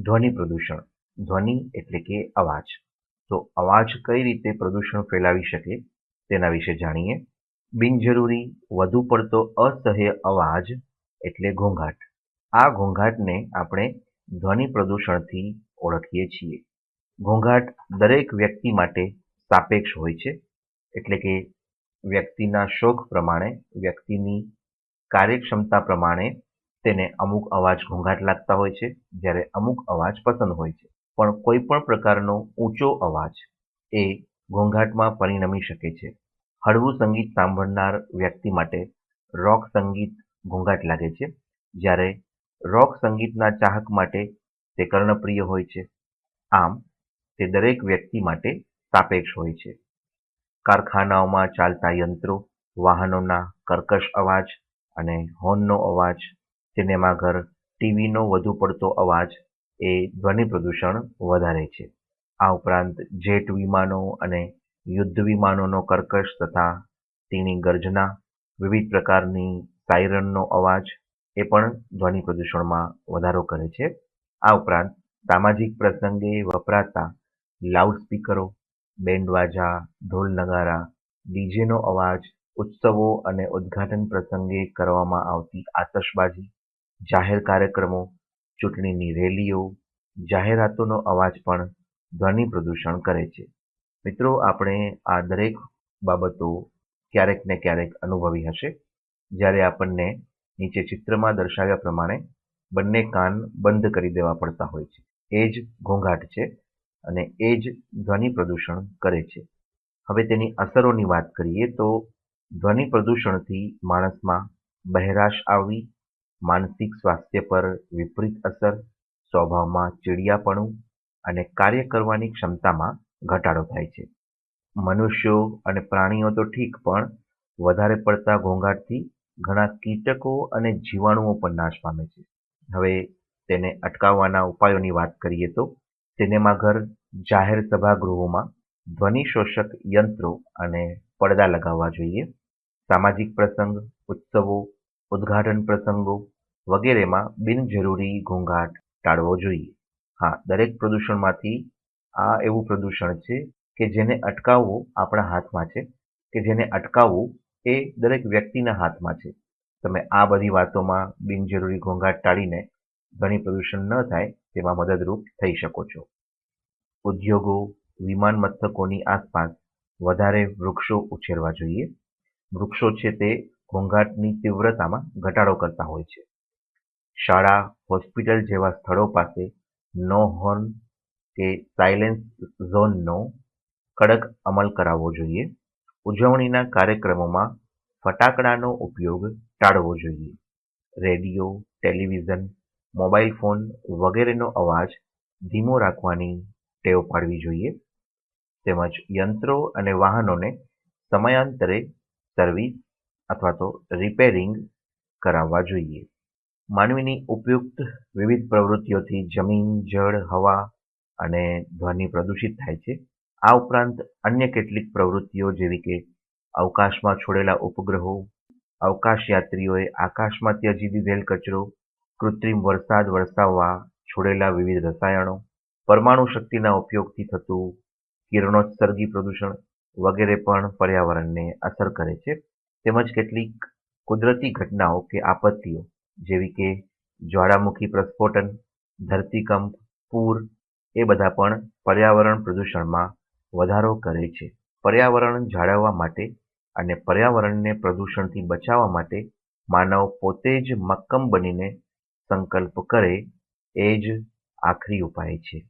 ધ્વનિ પ્રદૂષણ. ધ્વનિ એટલે કે અવાજ. તો અવાજ કઈ રીતે પ્રદૂષણ ફેલાવી શકે તેના વિશે જાણીએ. બિનજરૂરી, વધુ પડતો અસહ્ય અવાજ એટલે ઘોંઘાટ. આ ઘોંઘાટને આપણે ધ્વનિ પ્રદૂષણથી ઓળખીએ છીએ. ઘોંઘાટ દરેક વ્યક્તિ માટે સાપેક્ષ હોય છે. એટલે કે વ્યક્તિના શોખ પ્રમાણે, વ્યક્તિની કાર્યક્ષમતા પ્રમાણે તેને અમુક અવાજ ઘોંઘાટ લાગતા હોય છે, જ્યારે અમુક અવાજ પસંદ હોય છે. પણ કોઈ પણ પ્રકારનો ઊંચો અવાજ એ ઘોંઘાટમાં પરિણમી શકે છે. હળવું સંગીત સાંભળનાર વ્યક્તિ માટે રોક સંગીત ઘોંઘાટ લાગે છે. જ્યારે રોક સંગીતના ચાહક માટે તે કર્ણપ્રિય હોય છે. આમ, તે દરેક વ્યક્તિ માટે સાપેક્ષ હોય છે. કારખાનાઓમાં ચાલતા યંત્રો, વાહનોના કર્કશ અવાજ અને હોર્નનો અવાજ સિનેમાઘર ટીવીનો વધુ પડતો અવાજ એ ધ્વનિ પ્રદૂષણ વધારે છે. આ ઉપરાંત જેટ વિમાનો અને યુદ્ધ વિમાનોનો કર્કશ તથા તેની ગર્જના, વિવિધ પ્રકારની સાયરનનો અવાજ એ પણ ધ્વનિ પ્રદૂષણમાં વધારો કરે છે. આ ઉપરાંત સામાજિક પ્રસંગે વપરાતા લાઉડસ્પીકરો, બેન્ડવાજા ઢોલ નગારા ડીજેનો અવાજ, ઉત્સવો અને ઉદ્ઘાટન પ્રસંગે કરવામાં આવતી આતશબાજી જાહેર કાર્યક્રમો, ચૂંટણીની રેલીઓ, જાહેરાતોનો અવાજ પણ ધ્વનિ પ્રદૂષણ કરે છે. મિત્રો, આપણે આ દરેક બાબતો ક્યારેક ને ક્યારેક અનુભવી હશે. જ્યારે આપણને નીચે ચિત્રમાં દર્શાવ્યા પ્રમાણે બંને કાન બંધ કરી દેવા પડતા હોય છે. એ જ ઘોંઘાટ છે અને એ જ ધ્વનિ પ્રદૂષણ કરે છે. હવે તેની અસરોની વાત કરીએ તો ધ્વનિ પ્રદૂષણથી માણસમાં બહેરાશ આવવી માનસિક સ્વાસ્થ્ય પર વિપરીત અસર, સ્વભાવમાં ચીડિયાપણું અને કાર્ય કરવાની ક્ષમતામાં ઘટાડો થાય છે. મનુષ્યો અને પ્રાણીઓ તો ઠીક, પણ વધારે પડતા ઘોંઘાટથી ઘણા કીટકો અને જીવાણુઓ પણ નાશ પામે છે. હવે તેને અટકાવવાના ઉપાયોની વાત કરીએ તો સિનેમાઘર જાહેર સભાગૃહોમાં ધ્વનિ શોષક યંત્રો અને પડદા લગાવવા જોઈએ. સામાજિક પ્રસંગ, ઉત્સવો ઉદ્ઘાટન પ્રસંગો વગેરેમાં બિનજરૂરી ઘોંઘાટ ટાળવો જોઈએ. હા, દરેક પ્રદૂષણમાંથી આ એવું પ્રદૂષણ છે કે જેને અટકાવવું આપણા હાથમાં છે, કે જેને અટકાવવું એ દરેક વ્યક્તિના હાથમાં છે. તમે આ બધી વાતોમાં બિનજરૂરી ઘોંઘાટ ટાળીને ધ્વનિ પ્રદૂષણ ન થાય તેમાં મદદરૂપ થઈ શકો છો. ઉદ્યોગો, વિમાન મથકોની આસપાસ વધારે વૃક્ષો ઉછેરવા જોઈએ. વૃક્ષો છે તે ઘોંઘાટની તીવ્રતામાં ઘટાડો કરતા હોય છે. શાળા, હોસ્પિટલ જેવા સ્થળો પાસે નો હોર્ન કે સાયલેન્સ ઝોનનો કડક અમલ કરાવવો જોઈએ. ઉજવણીના કાર્યક્રમોમાં ફટાકડાનો ઉપયોગ ટાળવો જોઈએ. રેડિયો, ટેલિવિઝન, મોબાઈલ ફોન વગેરેનો અવાજ ધીમો રાખવાની ટેવ પાડવી જોઈએ. તેમજ યંત્રો અને વાહનોને સમયાંતરે સર્વિસ અથવા તો રિપેરિંગ કરાવવા જોઈએ. માનવીની ઉપયુક્ત વિવિધ પ્રવૃત્તિઓથી જમીન, જળ, હવા અને ધ્વનિ પ્રદૂષિત થાય છે. આ ઉપરાંત અન્ય કેટલીક પ્રવૃત્તિઓ જેવી કે અવકાશમાં છોડેલા ઉપગ્રહો અવકાશયાત્રીઓએ આકાશમાં ત્યજી દીધેલ કચરો, કૃત્રિમ વરસાદ વરસાવવા છોડેલા વિવિધ રસાયણો, પરમાણુ શક્તિના ઉપયોગથી થતું કિરણોત્સર્ગી પ્રદૂષણ વગેરે પણ પર્યાવરણને અસર કરે છે. તેમજ કેટલીક કુદરતી ઘટનાઓ કે આપત્તિઓ, જેવી કે જ્વાળામુખી પ્રસ્ફોટન, ધરતીકંપ, પૂર, એ બધા પણ પર્યાવરણ પ્રદૂષણમાં વધારો કરે છે. પર્યાવરણ જાળવવા માટે અને પર્યાવરણને પ્રદૂષણથી બચાવવા માટે માનવ પોતે જ મક્કમ બનીને સંકલ્પ કરે, એ જ આખરી ઉપાય છે.